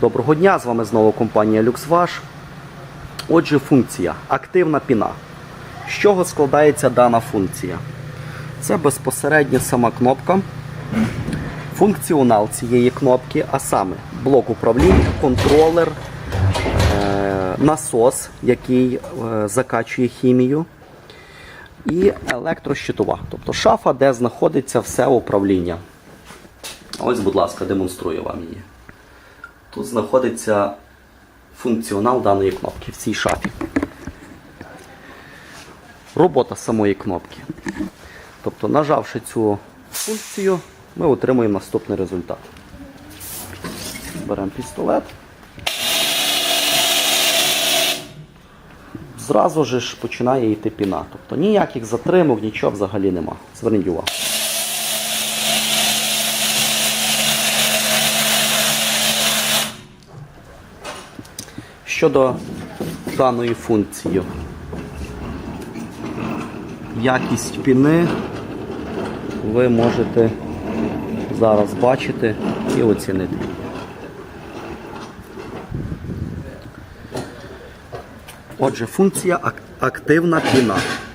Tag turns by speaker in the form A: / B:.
A: Доброго дня, з вами знову компанія LuxWash. Отже, функція активна піна. З чого складається дана функція? Це безпосередньо сама кнопка, функціонал цієї кнопки, а саме блок управління, контролер, е, насос, який е, закачує хімію, і електрощитова, тобто шафа, де знаходиться все управління. Ось, будь ласка, демонструю вам її. Тут знаходиться функціонал даної кнопки в цій шафі. Робота самої кнопки. Тобто, нажавши цю функцію, ми отримуємо наступний результат. Беремо пістолет. Зразу ж починає йти піна. Тобто ніяких затримок, нічого взагалі нема. Зверніть увагу. Щодо даної функції, якість піни ви можете зараз бачити і оцінити. Отже, функція активна піна.